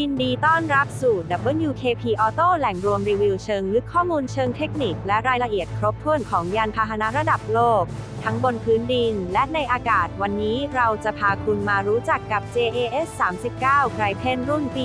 ยินดีต้อนรับสู่ WKP Auto แหล่งรวมรีวิวเชิงลึกข้อมูลเชิงเทคนิค และรายละเอียดครบถ้วนของยานพาหนะระดับโลก ทั้งบนพื้นดินและในอากาศวันนี้เราจะพาคุณมารู้จักกับ JAS 39ไกรเพนรุ่นปี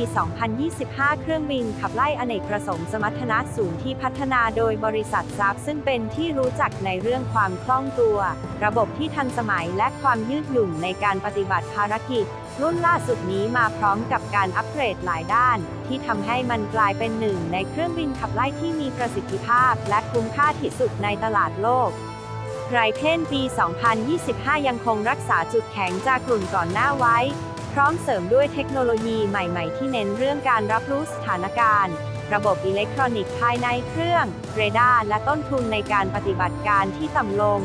2025 เครื่องบินขับไล่อเนกประสงค์สมรรถนะสูงที่พัฒนาโดยบริษัทซับซึ่งเป็นที่รู้จักในเรื่องความคล่องตัว ระบบที่ทันสมัยและความยืดหยุ่นในการปฏิบัติภารกิจ รุ่นล่าสุดนี้มาพร้อมกับการอัปเกรดหลายด้าน ที่ทำให้มันกลายเป็นหนึ่งในเครื่องบินขับไล่ที่มีประสิทธิภาพ และคุ้มค่าที่สุดในตลาดโลกไรเพนปี 2025 ยังคงรักษาจุดแข็งจากกลุ่นก่อนหน้าไว้ พร้อมเสริมด้วยเทคโนโลยีใหม่ๆ ที่เน้นเรื่องการรับรู้สถานการณ์ ระบบอิเล็กทรอนิกส์ภายในเครื่อง เรดาร์และต้นทุนในการปฏิบัติการที่ต่ำลง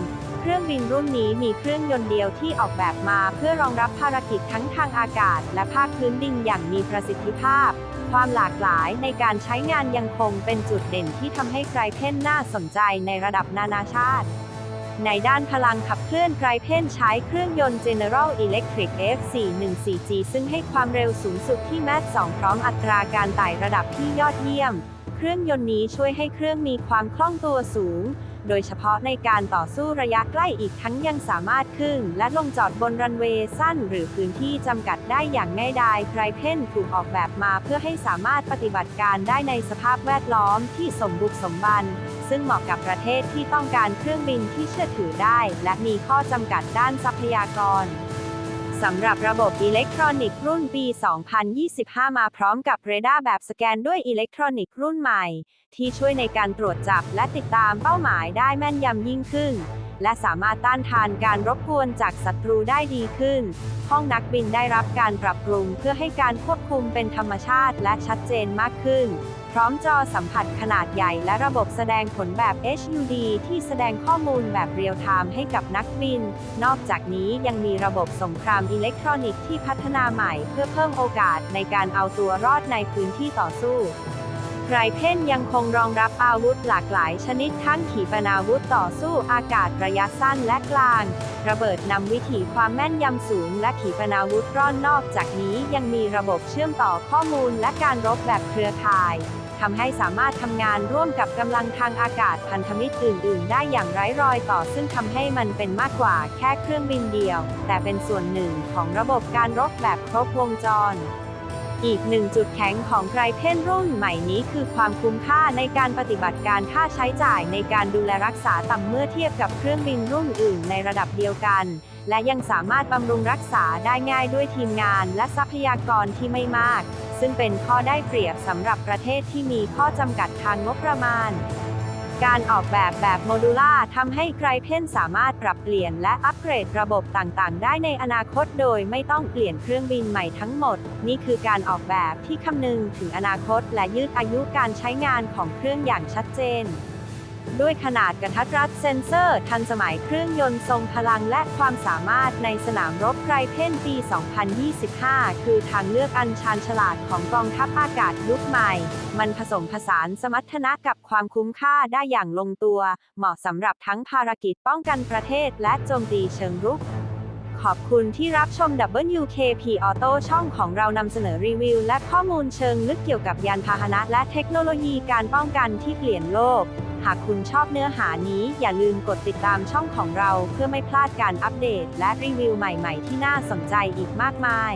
เครื่องบินรุ่นนี้มีเครื่องยนต์เดียวที่ออกแบบมาเพื่อรองรับภารกิจทั้งทางอากาศ และภาคพื้นดินอย่างมีประสิทธิภาพ ความหลากหลายในการใช้งานยังคงเป็นจุดเด่นที่ทำให้ไกรเพนน่าสนใจในระดับนานาชาติ ในด้านพลังขับเคลื่อนไกรเพนใช้เครื่องยนต์ General Electric F414G ซึ่งให้ความเร็วสูงสุดที่แมท2พร้อมอัตราการไต่ระดับที่ยอดเยี่ยม เครื่องยนต์นี้ช่วยให้เครื่องมีความคล่องตัวสูง โดยเฉพาะในการต่อสู้ระยะใกล้อีกทั้งยังสามารถขึ้น และลงจอดบนรันเวย์สั้น หรือพื้นที่จำกัดได้อย่างง่ายดายไพรเพนถูกออกแบบมาเพื่อให้สามารถปฏิบัติการได้ในสภาพแวดล้อมที่สมบุกสมบัน ซึ่งเหมาะกับประเทศที่ต้องการเครื่องบินที่เชื่อถือได้ และมีข้อจำกัดด้านทรัพยากร สำหรับระบบอิเล็กทรอนิกส์รุ่นปี 2025 มาพร้อมกับเรดาร์แบบสแกนด้วยอิเล็กทรอนิกส์รุ่นใหม่ ที่ช่วยในการตรวจจับและติดตามเป้าหมายได้แม่นยำยิ่งขึ้น และสามารถต้านทานการรบกวนจากศัตรูได้ดีขึ้น ห้องนักบินได้รับการปรับปรุงเพื่อให้การควบคุมเป็นธรรมชาติและชัดเจนมากขึ้น พร้อมจอสัมผัสขนาดใหญ่และระบบแสดงผลแบบ HUD ที่แสดงข้อมูลแบบเรียลไทม์ให้กับนักบิน นอกจากนี้ยังมีระบบสงครามอิเล็กทรอนิกส์ที่พัฒนาใหม่ เพื่อเพิ่มโอกาสในการเอาตัวรอดในพื้นที่ต่อสู้ ไรเพนยังคงรองรับอาวุธหลากหลายชนิดทั้งขีปนาวุธต่อสู้อากาศระยะสั้นและกลาง ระเบิดนำวิถีความแม่นยำสูงและขีปนาวุธร่อนนอกจากนี้ยังมีระบบเชื่อมต่อข้อมูลและการรบแบบเครือข่ายทำให้สามารถทำงานร่วมกับกำลังทางอากาศพันธมิตรอื่น ๆ ได้อย่างไร้รอยต่อ ซึ่งทำให้มันเป็นมากกว่าแค่เครื่องบินเดียว แต่เป็นส่วนหนึ่งของระบบการรบแบบครบวงจร อีกหนึ่งจุดแข็งของไกรเพนรุ่นใหม่นี้คือความคุ้มค่าในการปฏิบัติการค่าใช้จ่ายในการดูแลรักษาต่ำเมื่อเทียบกับเครื่องบินรุ่นอื่นในระดับเดียวกัน และยังสามารถบำรุงรักษาได้ง่ายด้วยทีมงานและทรัพยากรที่ไม่มาก ซึ่งเป็นข้อได้เปรียบสำหรับประเทศที่มีข้อจำกัดทางงบประมาณ การออกแบบแบบโมดูล่าทำให้ไกรเพนสามารถปรับเปลี่ยนและอัปเกรดระบบต่างๆ ได้ในอนาคตโดยไม่ต้องเปลี่ยนเครื่องบินใหม่ทั้งหมด นี่คือการออกแบบที่คำนึงถึงอนาคตและยืดอายุการใช้งานของเครื่องอย่างชัดเจน ด้วยขนาดกระทัดรัดเซ็นเซอร์ ทันสมัยเครื่องยนต์ทรงพลังและความสามารถในสนามรบไกรเพ่นปี 2025 คือทางเลือกอันชาญฉลาดของกองทัพอากาศยุคใหม่ มันผสมผสานสมรรถนะกับความคุ้มค่าได้อย่างลงตัว เหมาะสำหรับทั้งภารกิจป้องกันประเทศและโจมตีเชิงรุก ขอบคุณที่รับชม WKP Auto ช่องของเรานำเสนอรีวิว และข้อมูลเชิงลึกเกี่ยวกับยานพาหนะและเทคโนโลยีการป้องกันที่เปลี่ยนโลก หากคุณชอบเนื้อหานี้อย่าลืมกดติดตามช่องของเราเพื่อไม่พลาดการอัปเดต และรีวิวใหม่ ๆ ที่น่าสนใจอีกมากมาย